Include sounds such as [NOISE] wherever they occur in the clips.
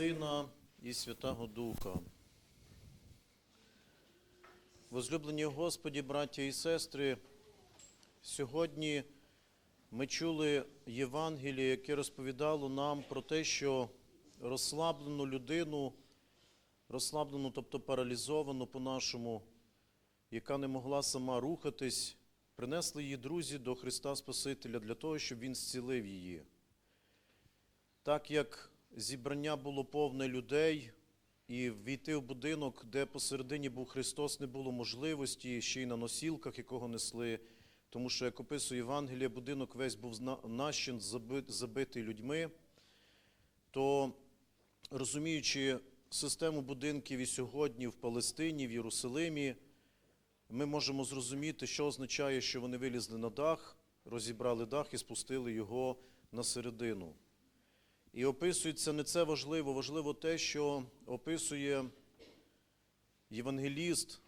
Сина і Святого Духа. Возлюблені Господі, браття і сестри, сьогодні ми чули Євангеліє, яке розповідало нам про те, що розслаблену людину, розслаблену, тобто паралізовану по-нашому, яка не могла сама рухатись, принесли її друзі до Христа Спасителя для того, щоб Він зцілив її. Так як зібрання було повне людей, і війти в будинок, де посередині був Христос, не було можливості, ще й на носілках, якого несли, тому що, як описує Євангелія, будинок весь був нащен, забитий людьми, то розуміючи систему будинків і сьогодні в Палестині, в Єрусалимі, ми можемо зрозуміти, що означає, що вони вилізли на дах, розібрали дах і спустили його на середину. І описується не це важливо, важливо те, що описує євангеліст,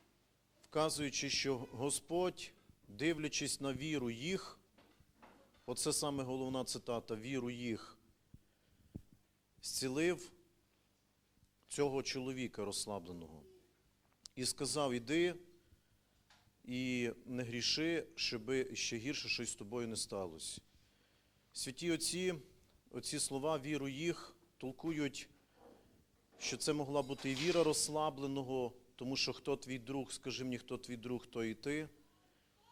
вказуючи, що Господь, дивлячись на віру їх, оце саме головна цитата, віру їх, зцілив цього чоловіка розслабленого. І сказав: Іди і не гріши, щоби ще гірше щось з тобою не сталося. Святі отці, оці слова віру їх толкують, що це могла бути і віра розслабленого, тому що хто твій друг, скажи мені, хто твій друг, то і ти.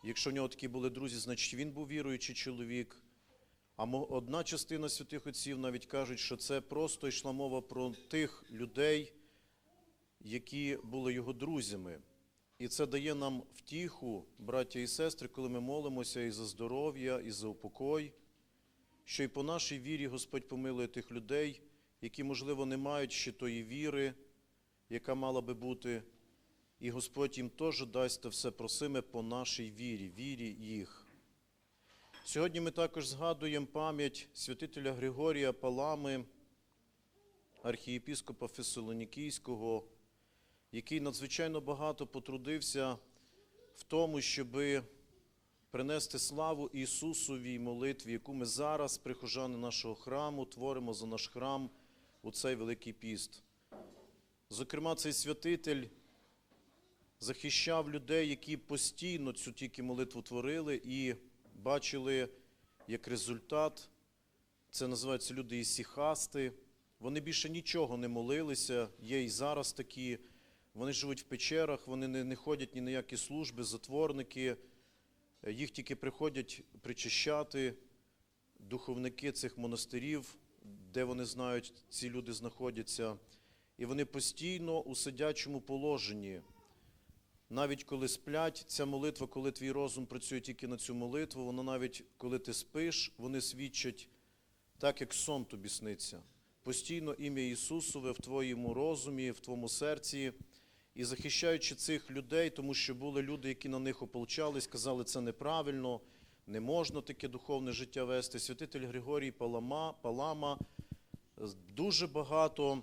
Якщо в нього такі були друзі, значить він був віруючий чоловік. А одна частина святих отців навіть кажуть, що це просто йшла мова про тих людей, які були його друзями. І це дає нам втіху, браття і сестри, коли ми молимося і за здоров'я, і за упокой, що і по нашій вірі Господь помилує тих людей, які, можливо, не мають ще тої віри, яка мала би бути, і Господь їм теж дасть те все просиме по нашій вірі, вірі їх. Сьогодні ми також згадуємо пам'ять святителя Григорія Палами, архієпіскопа Фесалонікійського, який надзвичайно багато потрудився в тому, щоби принести славу Ісусовій молитві, яку ми зараз, прихожани нашого храму, творимо за наш храм у цей Великий піст. Зокрема, цей святитель захищав людей, які постійно цю тільки молитву творили і бачили як результат. Це називаються люди ісіхасти. Вони більше нічого не молилися, є і зараз такі. Вони живуть в печерах, вони не, не ходять ні на які служби, затворники. Їх тільки приходять причащати духовники цих монастирів, де вони знають, ці люди знаходяться. І вони постійно у сидячому положенні. Навіть коли сплять, ця молитва, коли твій розум працює тільки на цю молитву, вона навіть коли ти спиш, вони свідчать так, як сон тобі сниться. Постійно ім'я Ісусове в твоєму розумі, в твоєму серці. І захищаючи цих людей, тому що були люди, які на них ополчались, казали, це неправильно, не можна таке духовне життя вести. Святитель Григорій Палама, Палама дуже багато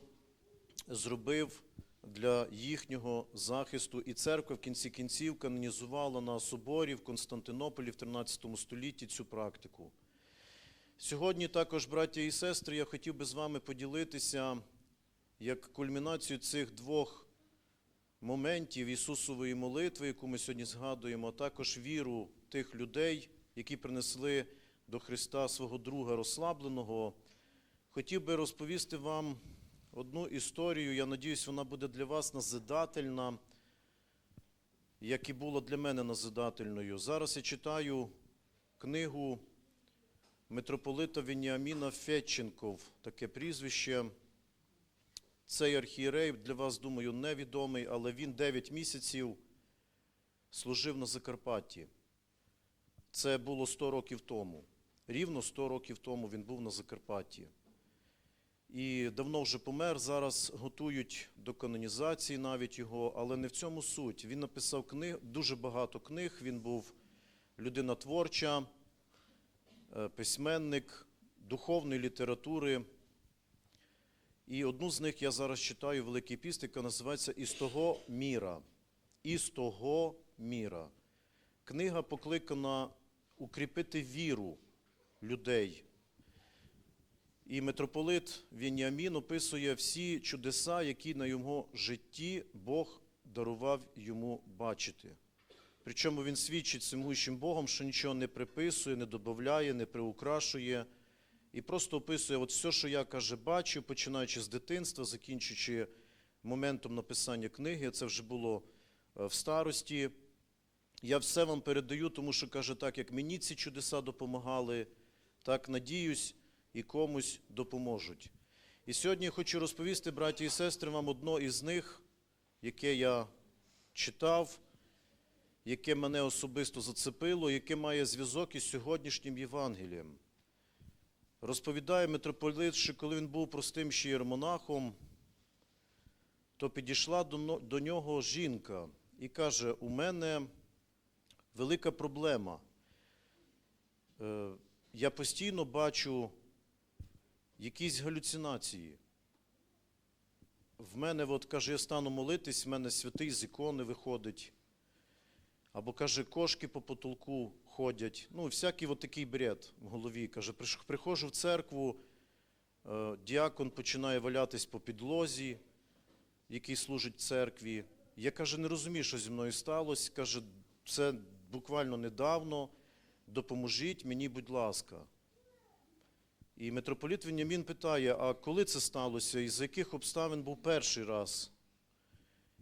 зробив для їхнього захисту. І церква в кінці кінців канонізувала на соборі в Константинополі в 13 столітті цю практику. Сьогодні також, браття і сестри, я хотів би з вами поділитися як кульмінацію цих двох моментів Ісусової молитви, яку ми сьогодні згадуємо, а також віру тих людей, які принесли до Христа свого друга розслабленого. Хотів би розповісти вам одну історію. Я надіюсь, вона буде для вас назидательна, як і була для мене назидательною. Зараз я читаю книгу митрополита Веніаміна Фетченков, таке прізвище. Цей архієрей для вас, думаю, невідомий, але він 9 місяців служив на Закарпатті. Це було 100 років тому. Рівно 100 років тому він був на Закарпатті. І давно вже помер. Зараз готують до канонізації навіть його, але не в цьому суть. Він написав книг, дуже багато книг. Він був людина творча, е, письменник духовної літератури. І одну з них я зараз читаю Великий піст, яка називається Із того міра. Із того міра. Книга покликана укріпити віру людей. І митрополит Вініамін описує всі чудеса, які на його житті Бог дарував йому бачити. Причому він свідчить всемогущим Богом, що нічого не приписує, не додає, не приукрашує. І просто описує от все, що я каже, бачив, починаючи з дитинства, закінчуючи моментом написання книги, це вже було е, в старості. Я все вам передаю, тому що каже, так як мені ці чудеса допомагали, так надіюсь, і комусь допоможуть. І сьогодні я хочу розповісти, браті і сестри, вам одно із них, яке я читав, яке мене особисто зацепило, яке має зв'язок із сьогоднішнім Євангелієм. Розповідає митрополит, що коли він був простим ще єрмонахом, то підійшла до нього жінка і каже: У мене велика проблема. Е, Я постійно бачу якісь галюцинації. В мене, от, каже, я стану молитись, в мене святий з ікони виходить. Або каже, кошки по потолку ходять. Ну, всякий от такий бред в голові. Каже, приходжу в церкву, е, діакон починає валятись по підлозі, який служить церкві. Я каже, не розумію, що зі мною сталося. Каже, це буквально недавно. Допоможіть мені, будь ласка. І митрополіт Веніамін питає, а коли це сталося і за яких обставин був перший раз?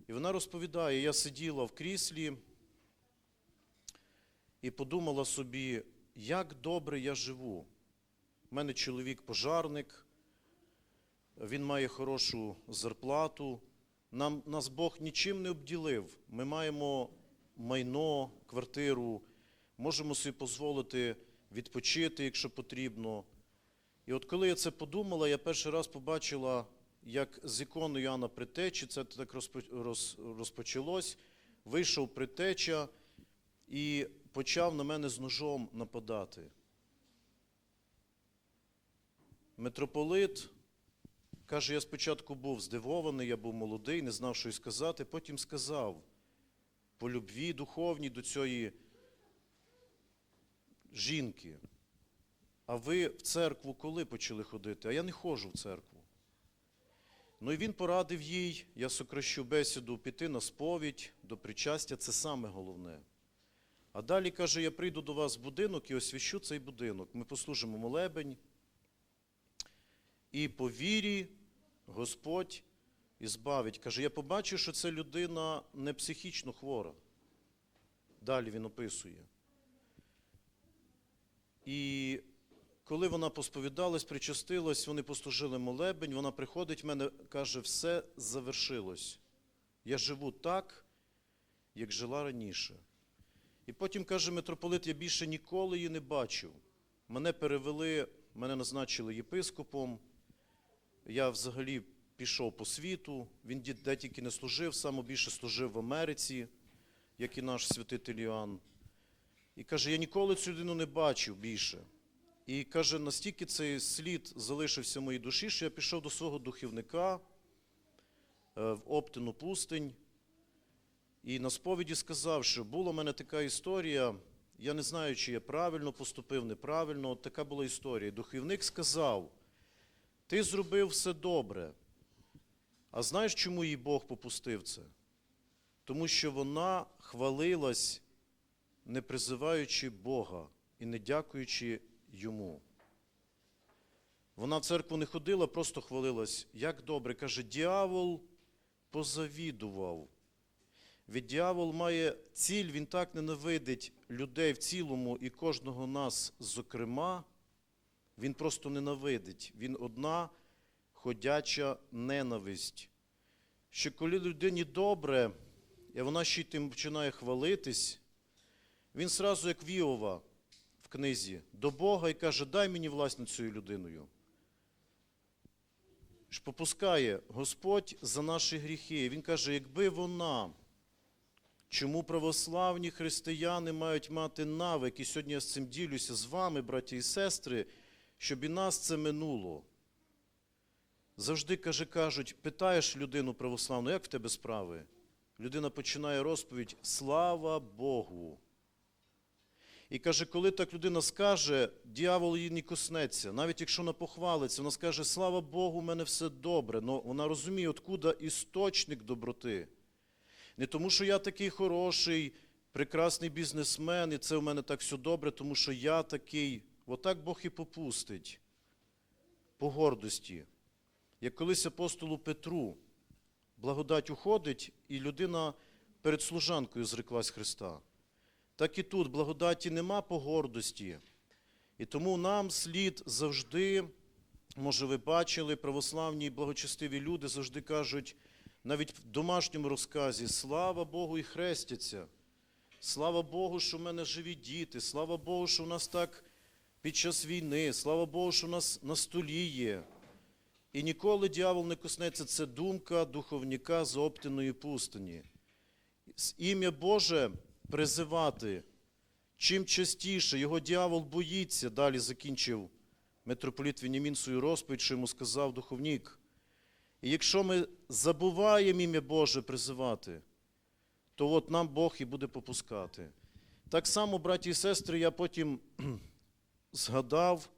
І вона розповідає, я сиділа в кріслі і подумала собі, як добре я живу. У мене чоловік пожарник, він має хорошу зарплату. Нам, нас Бог нічим не обділив. Ми маємо майно, квартиру, можемо собі дозволити відпочити, якщо потрібно. І от коли я це подумала, я перший раз побачила, як з ікони Іоанна Притечі, це так розпочалось, вийшов притеча і почав на мене з ножом нападати. Митрополит каже, я спочатку був здивований, я був молодий, не знав, що й сказати, потім сказав по любві духовній до цієї жінки. А ви в церкву коли почали ходити? А я не ходжу в церкву. Ну і він порадив їй, я сокращу бесіду, піти на сповідь, до причастя, це саме головне. А далі каже, я прийду до вас в будинок і освящу цей будинок. Ми послужимо молебень. І по вірі Господь ізбавить. Каже, я побачив, що ця людина не психічно хвора. Далі він описує. І коли вона посповідалась, причастилась, вони послужили молебень, вона приходить в мене, каже, все завершилось. Я живу так, як жила раніше. І потім каже митрополит, я більше ніколи її не бачив. Мене перевели, мене назначили єпископом. Я взагалі пішов по світу, він де- тільки не служив, саме більше служив в Америці, як і наш святитель Іоанн. І каже, я ніколи цю людину не бачив більше. І каже, настільки цей слід залишився в моїй душі, що я пішов до свого духівника е, в Оптину пустинь. І на сповіді сказав, що була в мене така історія, я не знаю, чи я правильно поступив, неправильно, от така була історія. Духовник сказав, ти зробив все добре. А знаєш, чому їй Бог попустив це? Тому що вона хвалилась, не призиваючи Бога і не дякуючи йому. Вона в церкву не ходила, просто хвалилась. Як добре, каже, діявол позавідував. Від діявол має ціль, він так ненавидить людей в цілому і кожного нас, зокрема, він просто ненавидить. Він одна ходяча ненависть. Що коли людині добре, і вона ще й тим починає хвалитись, він сразу, як Віова в книзі, до Бога і каже, дай мені власть над цією людиною. Ж попускає Господь за наші гріхи. Він каже, якби вона, чому православні християни мають мати навик, і сьогодні я з цим ділюся з вами, браті і сестри, щоб і нас це минуло. Завжди каже, кажуть, питаєш людину православну, як в тебе справи? Людина починає розповідь Слава Богу. І каже, коли так людина скаже, дьявол її не коснеться. Навіть якщо вона похвалиться, вона скаже, слава Богу, у мене все добре. Но вона розуміє, откуда істочник доброти. Не тому, що я такий хороший, прекрасний бізнесмен, і це в мене так все добре, тому що я такий. Отак Бог і попустить по гордості. Як колись апостолу Петру благодать уходить, і людина перед служанкою зреклась Христа. Так і тут благодаті нема по гордості. І тому нам слід завжди, може, ви бачили, православні і благочестиві люди завжди кажуть, навіть в домашньому розказі, слава Богу, і хрестяться. Слава Богу, що в мене живі діти, слава Богу, що в нас так під час війни, слава Богу, що в нас на столі є. І ніколи дьявол не коснеться, це думка духовніка з оптиної пустині. З ім'я Боже призивати чим частіше, його дьявол боїться, далі закінчив митрополіт Вінімін свою розповідь, що йому сказав духовник. І якщо ми забуваємо ім'я Боже призивати, то от нам Бог і буде попускати. Так само, браті і сестри, я потім [CLEARS THROAT] згадав,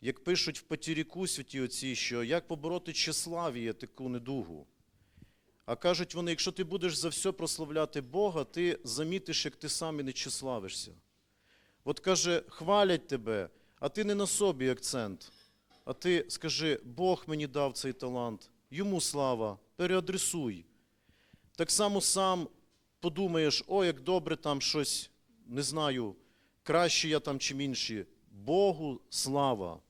як пишуть в Патіріку святі отці, що як побороти тщеславіє таку недугу. А кажуть вони, якщо ти будеш за все прославляти Бога, ти замітиш, як ти сам і не тщеславишся. От каже, хвалять тебе, а ти не на собі акцент. А ти скажи, Бог мені дав цей талант, йому слава, переадресуй. Так само сам подумаєш, о, як добре там щось, не знаю, краще я там чим інші. Богу слава.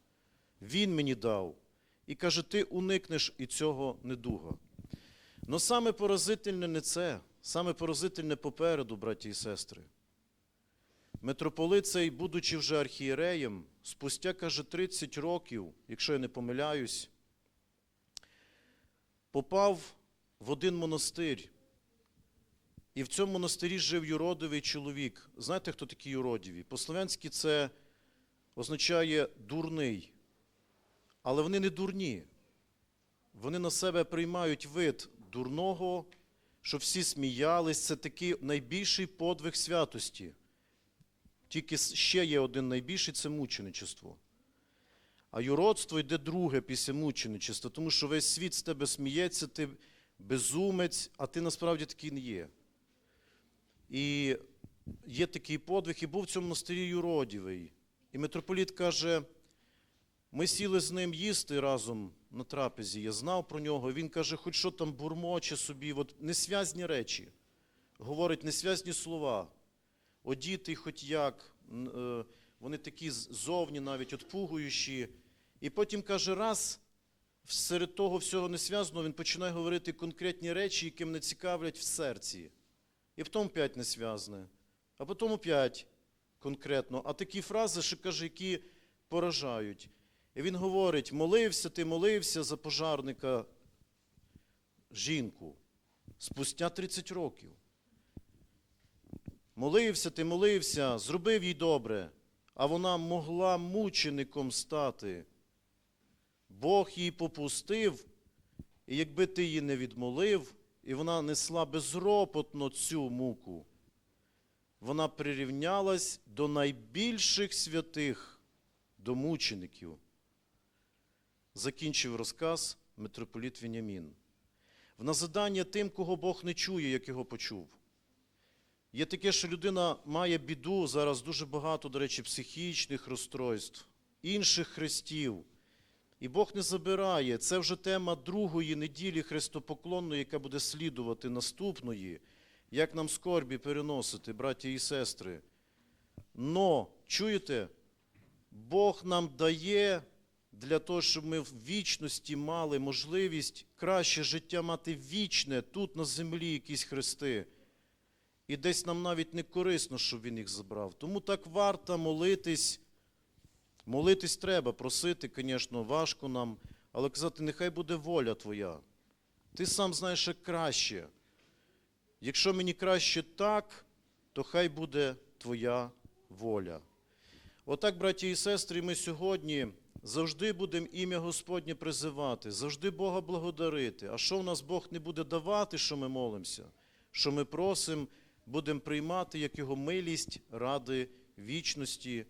Він мені дав. І каже, ти уникнеш і цього недуга. Но саме поразительне не це, саме поразительне попереду, браті і сестри. Митрополит цей, будучи вже архієреєм, спустя, каже, 30 років, якщо я не помиляюсь, попав в один монастир. І в цьому монастирі жив юродивий чоловік. Знаєте, хто такі юродиві? По-слов'янськи це означає дурний. Але вони не дурні. Вони на себе приймають вид дурного, що всі сміялись. Це такий найбільший подвиг святості. Тільки ще є один найбільший це мученичество. А юродство йде друге після мученичества, тому що весь світ з тебе сміється, ти безумець, а ти насправді такий не є. І є такий подвиг, і був в цьому монастирі юродівий. І митрополіт каже, ми сіли з ним їсти разом на трапезі. Я знав про нього. Він каже, хоч що там бурмоче собі, от несвязні речі. Говорить несвязні слова. Одітий хоч як, е, вони такі з- зовні навіть отпугуючі. І потім каже, раз серед того всього несвязного він починає говорити конкретні речі, які мене цікавлять в серці. І в тому п'ять несвязне, а потім п'ять конкретно. А такі фрази, що каже, які поражають. І він говорить: молився, ти молився за пожарника жінку спустя 30 років. Молився, ти молився, зробив їй добре, а вона могла мучеником стати. Бог її попустив, і якби ти її не відмолив, і вона несла безропотно цю муку, вона прирівнялась до найбільших святих, до мучеників. Закінчив розказ митрополіт Вінямін. В назидання тим, кого Бог не чує, як його почув. Є таке, що людина має біду, зараз дуже багато, до речі, психічних розстройств, інших хрестів. І Бог не забирає. Це вже тема другої неділі хрестопоклонної, яка буде слідувати наступної, як нам скорбі переносити, браті і сестри. Но, чуєте, Бог нам дає для того, щоб ми в вічності мали можливість краще життя мати вічне тут на землі якісь хрести. І десь нам навіть не корисно, щоб він їх забрав. Тому так варто молитись. Молитись треба, просити, звісно, важко нам, але казати, нехай буде воля твоя. Ти сам знаєш, як краще. Якщо мені краще так, то хай буде твоя воля. Отак, браті і сестри, ми сьогодні завжди будемо ім'я Господнє призивати, завжди Бога благодарити. А що в нас Бог не буде давати, що ми молимося, що ми просимо, будемо приймати як Його милість ради вічності